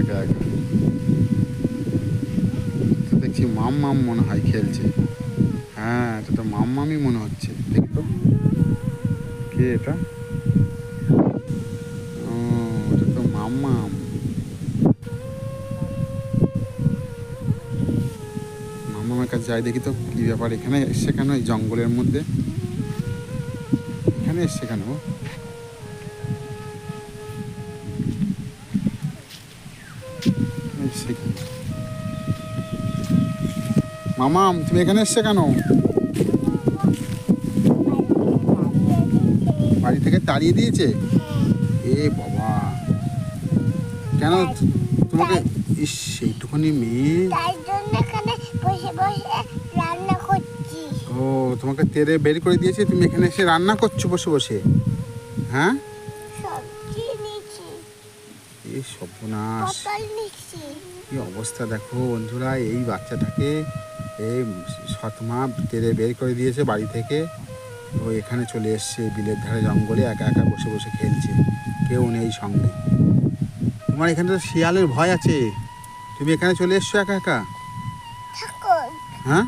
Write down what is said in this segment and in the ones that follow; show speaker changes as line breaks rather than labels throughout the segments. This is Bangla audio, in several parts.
একা একা দেখছি মাম মাম মনে হয় খেলছে। হ্যাঁ এটা তো মাম মামই মনে হচ্ছে। দেখি তো। কে এটা? ও, এটা তো মাম মাম মামার কাছে যাই, দেখি তো কি ব্যাপার। এখানে কেন এই জঙ্গলের মধ্যে? এখানে কেন? ও? মামাম তুমি এখানে এসছে কেন? বাড়ি থেকে তাড়িয়ে দিয়েছে? এ বাবা। কেন তোমাকে ইস সেইটুকুনি মেয়ে। ও তোমাকে তেরে বের করে দিয়েছে তুমি এখানে এসে রান্না করছ বসে বসে। হ্যাঁ? এই সর্বনাশ। কি অবস্থা দেখো বন্ধুরা এই বাচ্চাটাকে এই সৎমা তেরে বের করে দিয়েছে বাড়ি থেকে। ও এখানে চলে এসছে বিলের ধারে জঙ্গলে একা একা বসে বসে খেলছে। কেউ নেই সঙ্গে। তোমার এখানে তো শিয়ালের ভয় আছে। তুমি এখানে চলে এসছো একা একা? হ্যাঁ?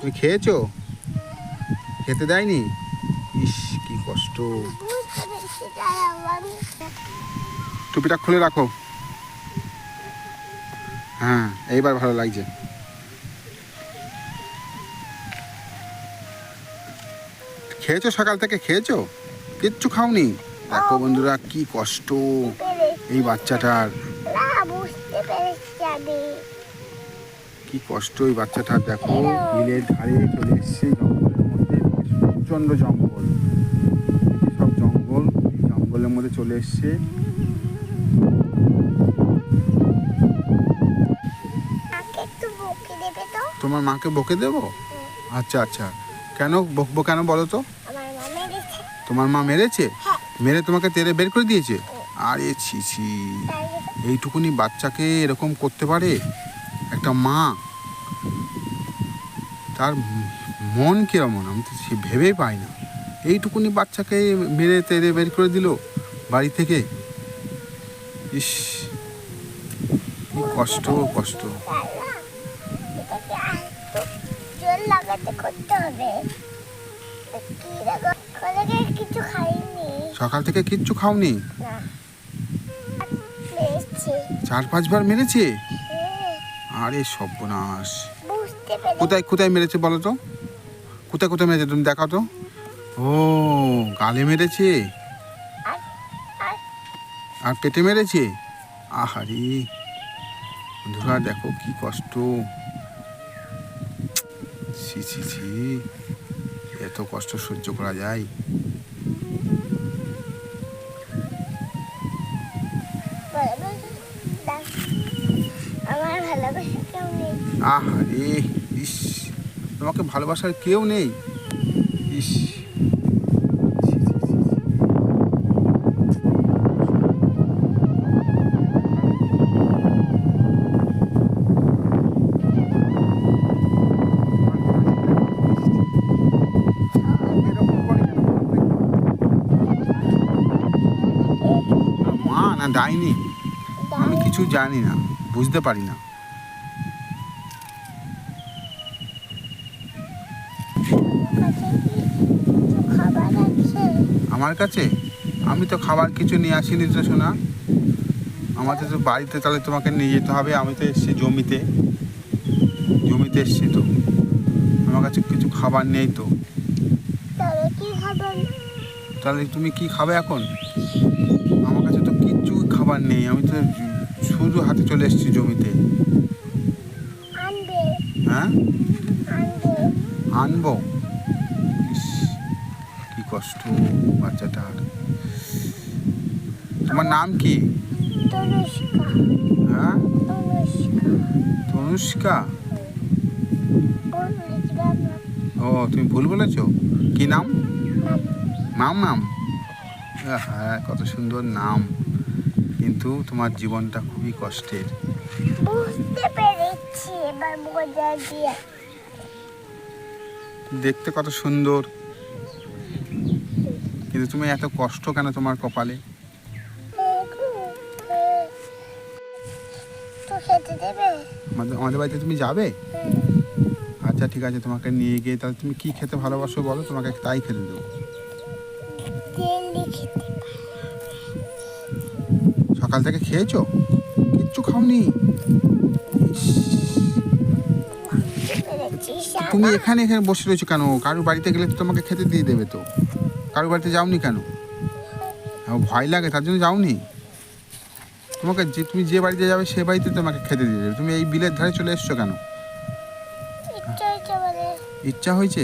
তুমি খেয়েছো? খেতে দেয়নি? ইস কি কষ্ট। টুপিটা খুলে রাখো। হ্যাঁ এইবার ভালো লাগছে। খেয়েছো? সকাল থেকে খেয়েছো? কিচ্ছু খাওনি? দেখো বন্ধুরা কি কষ্ট। এই বাচ্চাটার। কি কষ্ট এই বাচ্চাটার দেখো। বিলের ধারে চলে এসছে জঙ্গলের মধ্যে। প্রচণ্ড জঙ্গল। সব জঙ্গল? এই জঙ্গলের মধ্যে চলে এসছে। তোমার মাকে বকে দেবো? আচ্ছা আচ্ছা। কেন? বকবো কেন বলো তো। তোমার মা মেরেছে?
হ্যাঁ।
মেরে তোমাকে তেরে বের করে দিয়েছে? আরে ছি ছি। এইটুকুনি বাচ্চাকে এরকম করতে পারে? একটা মা তার মন কিরমন? আমি তো সে ভেবেই পাই না। এইটুকুনি বাচ্চাকে মেরে তেরে বের করে দিল বাড়ি থেকে? ইস কষ্ট কষ্ট। সকাল থেকে কিচ্ছু খাওনি? চার পাঁচবার মেরেছে?
হুম,
আরে সর্বনাশ। কোথায় কোথায় মেরেছে বলো তো? কোথায় কোথায় মেরেছে তুমি দেখাও তো। ও গালে মেরেছে?
আর
পেটে মেরেছে? আহারে বন্ধুরা দেখো কি কষ্ট। ছি ছি ছি। এত কষ্ট সহ্য করা যায়?
আহা
আহারে ইস তোমাকে ভালোবাসার কেউ নেই? ইস। না ডাইনি আমি কিছু জানি না বুঝতে পারি না। আমার কাছে? আমি তো খাবার কিছু নিয়ে আসিনি তো শোনা আমাদের তো বাড়িতে তাহলে তোমাকে নিয়ে যেতে হবে আমি তো এসেছি জমিতে। জমিতে এসেছি তো। আমার কাছে কিছু খাবার নেই তো। তাহলে তুমি কি খাবে এখন? খাবার নেই আমি তো শুধু হাতে চলে এসেছি জমিতে। হ্যাঁ?
আনব।
কি কষ্ট বাচ্চাটার। তোমার নাম কি? হ্যাঁ?
তনুষ্কা।
ও তুমি ভুল বলেছ? কি নাম? মাম। নাম হ্যাঁ কত সুন্দর নাম। কিন্তু তোমার জীবনটা খুবই কষ্টের। দেখতে কত সুন্দর। কিন্তু তুমি এত কষ্ট কেন তোমার কপালে? আমাদের আমাদের বাড়িতে তুমি যাবে? আচ্ছা ঠিক আছে তোমাকে নিয়ে গিয়ে তাহলে তুমি কি খেতে ভালোবাসো বলো? তোমাকে তাই খেতে দেবো।
খেতে
সকাল থেকে খেয়েছো? কিচ্ছু খাওনি? তুমি এখানে এখানে বসে রয়েছো কেন? কারোর বাড়িতে গেলে তো তোমাকে খেতে দিয়ে দেবে তো। কারোর বাড়িতে যাওনি কেন? ভয় লাগে তার জন্য যাওনি। তোমাকে যে তুমি যে বাড়িতে যাবে সে বাড়িতে তোমাকে খেতে দিয়ে দেবে। তুমি এই বিলের ধারে চলে এসছো কেন?
ইচ্ছা
হয়েছে?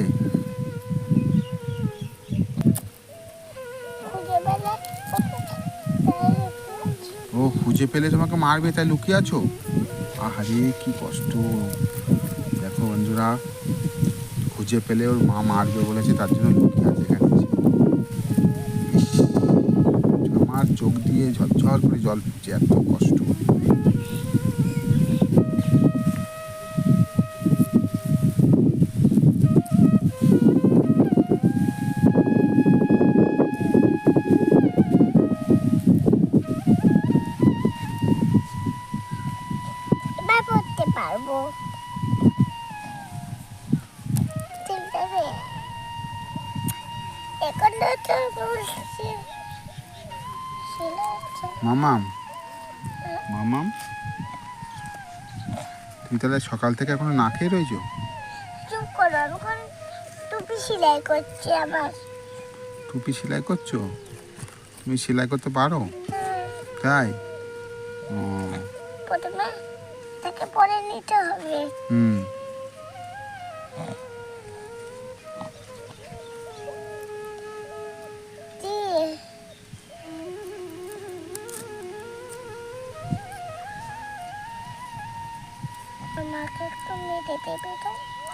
খুঁজে পেলে
তোমাকে মারবে, তাই লুকিয়ে আছো? আহারে, কি কষ্ট। দেখো বন্ধুরা, খুঁজে পেলে ওর মা মারবে বলেছে, তার জন্য লুকিয়ে আছে আমার চোখ দিয়ে ঝরঝর করে জল পড়ছে এত কষ্ট। মামাম। মামাম? তুমি তাহলে সকাল থেকে এখনও না খেয়ে রয়েছো?
চুপ করো আমি এখন টুপি সেলাই করছি আমার
টুপি সেলাই করছ? তুমি সেলাই করতে পারো? তাই? ও।
প্রথমে তাকে পরে নিতে হবে।
হুম।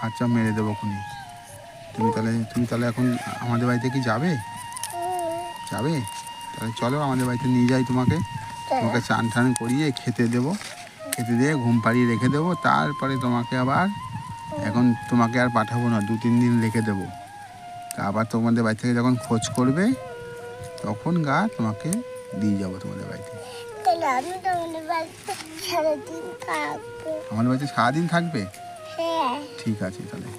আচ্ছা মেরে দেবো খুনি। তুমি তাহলে তুমি তাহলে এখন আমাদের বাড়িতে কি যাবে? যাবে? তাহলে চলো আমাদের বাড়িতে নিয়ে যাই তোমাকে। তোমাকে চান টান করিয়ে খেতে দেবো। খেতে দিয়ে ঘুম পাড়িয়ে রেখে দেবো। তারপরে তোমাকে আবার এখন তোমাকে আর পাঠাবো না দু তিন দিন রেখে দেবো। তা আবার তোমাদের বাড়ি থেকে যখন খোঁজ করবে তখন গা তোমাকে দিয়ে যাব তোমাদের বাড়িতে। আমাদের বাড়িতে সারাদিন থাকবে? ঠিক আছে তাহলে।